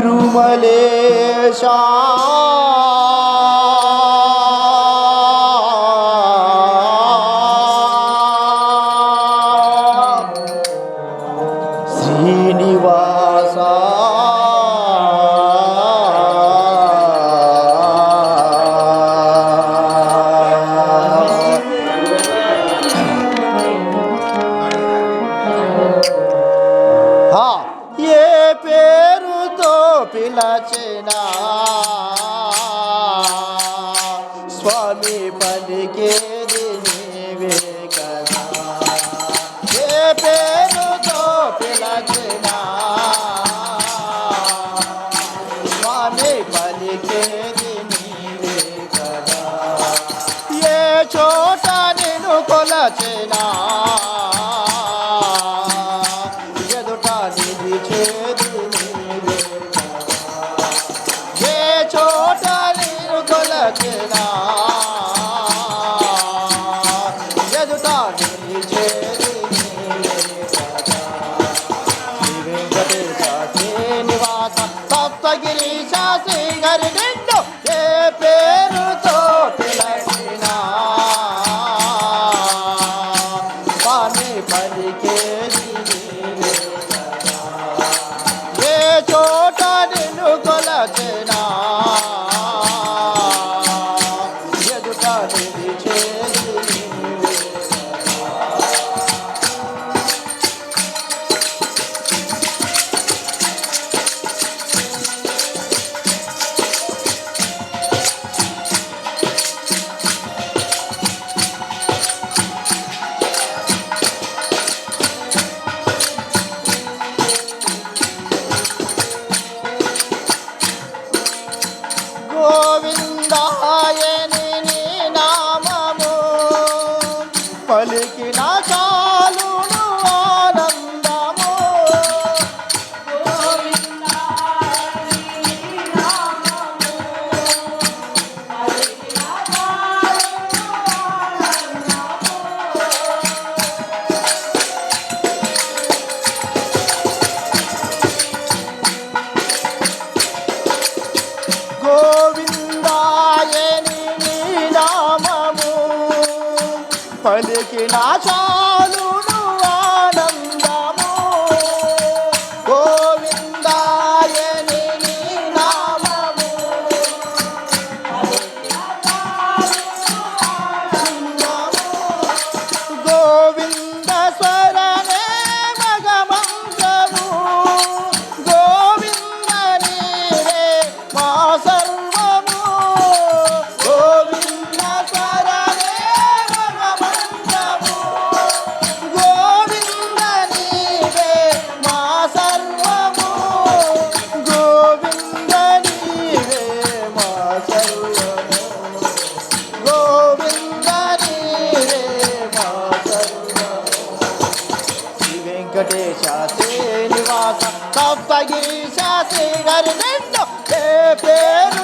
திருமலேஷா ಸಾಗಿ ಶಾಸಿಗರಿಂದ ಪೇ ಪೇರು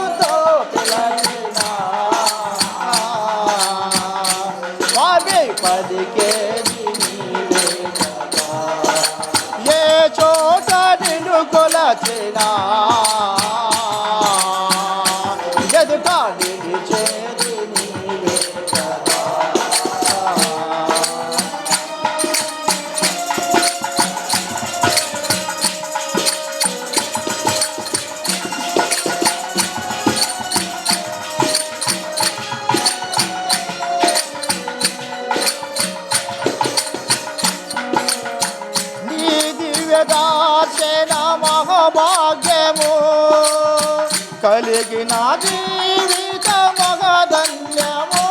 తిరిగి నా జీవిత మగధన్యమో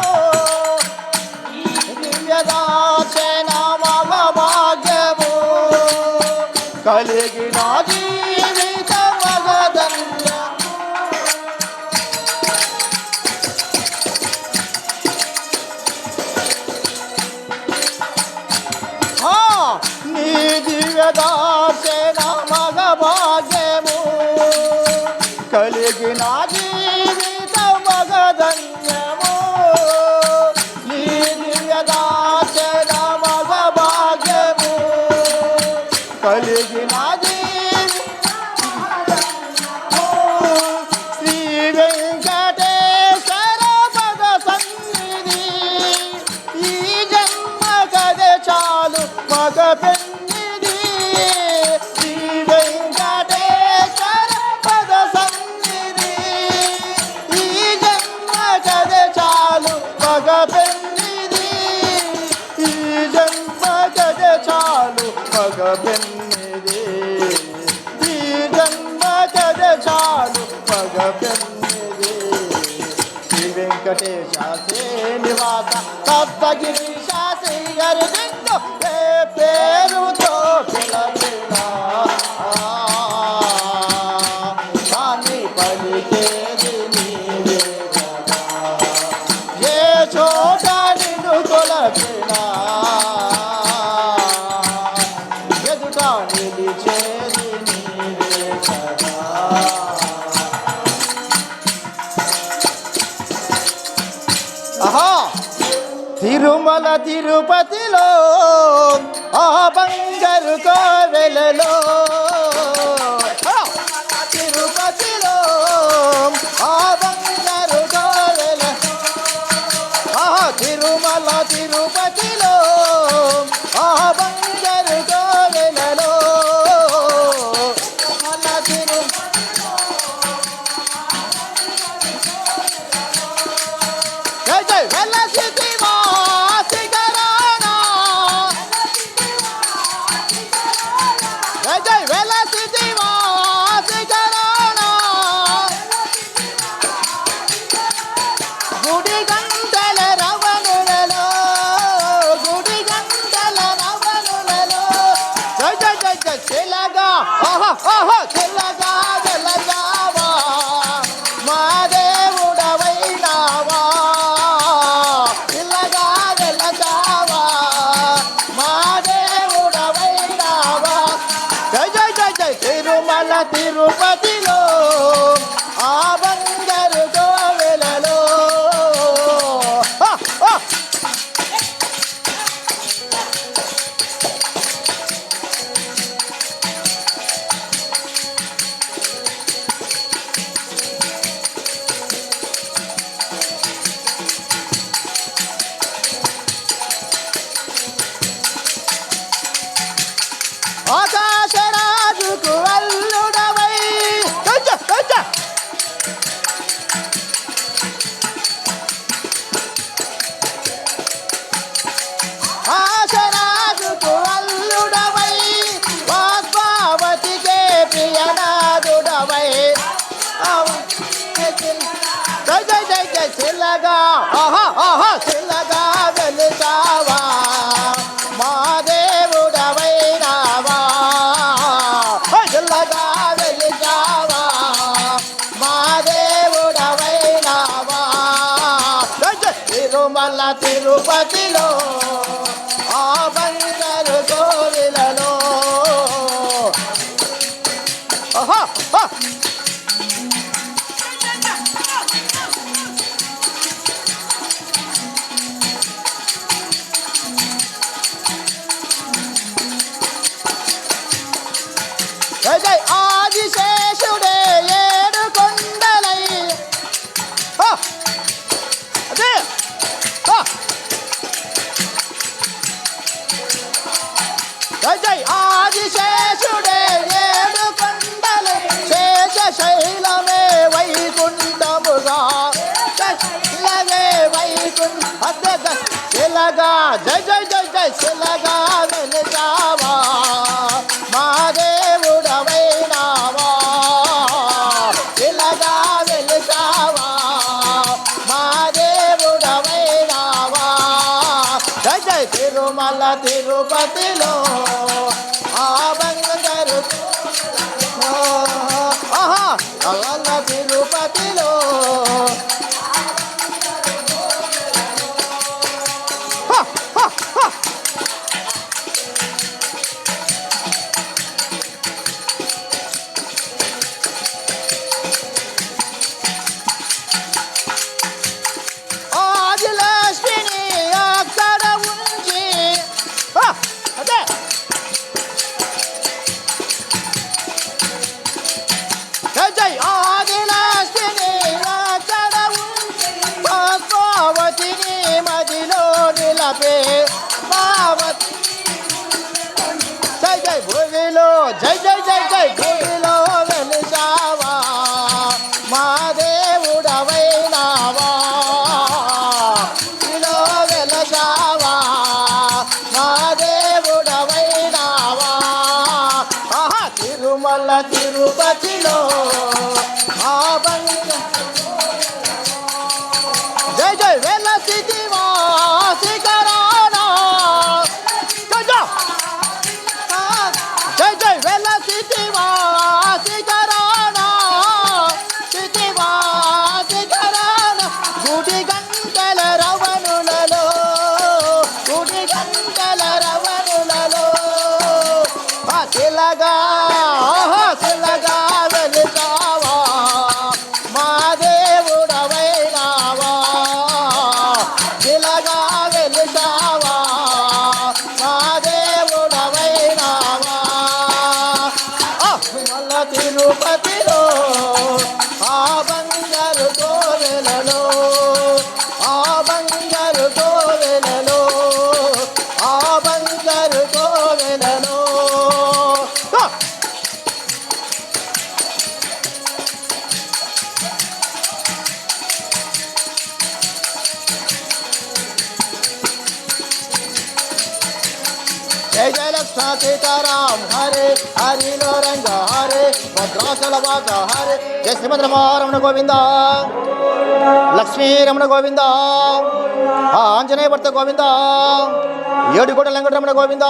దివ్యదాసన మగ భాగ్యమో కలిగి నా జీవిత మగధన్యమో నీ దివ్యదాసన మగపెన్నిది ఈ జన్మ కథ చాలు మగపెన్నిది శ్రీ వెంకటేశ శ్రీనివాస సప్తగిరి శాస్త్రి గారి తిరుపతిలో ఆ బంగారు కోవెలలో. ఆ, తిరుపతిలో ఆ బంగారు కోవెల. ఆ తిరుమల తిరుపతిలో ఆ బంగారు కోవెలలో. జై జై వెలసిది 啊哈啊哈！天啦！శిలగా ఆహా ఆహా శిలగా వెలుసావా మా దేవుడవై రావా శిలగా వెలుసావా మా దేవుడవై రావా జై జై. తిరుమల తిరుపతిలో జై జై ఆదిశేషుడే ఏడు కొండలై శేష శైలమే వైకుంఠముగా. శిలగే వైకుంఠ శిలగా. జై జై జై జై శిలగా తిరుమల తిరుపతిలో ఆ బంగారు ఆహా. నిలపే పావతి జై జై భూమిలో జై జై జై జై భూమిలో వెలిసావా మా దేవుడవైనావా భూమిలో వెలసావా మా దేవుడవైనావా ఆహా తిరుమల తిరుపతిలో ఆ బంగ త్వరగా తిరుపతిలో ఆ బంగారు కోవెలలో జయ జయ సీతారాం హరే హరిలో రంగ హరే భద్రాచల వాస హరే జయ శ్రీమద్రమారమణ గోవింద లక్ష్మీ రమణ గోవింద ఆంజనేయ భర్త గోవింద ఏడుకోట లంకటరమణ గోవింద.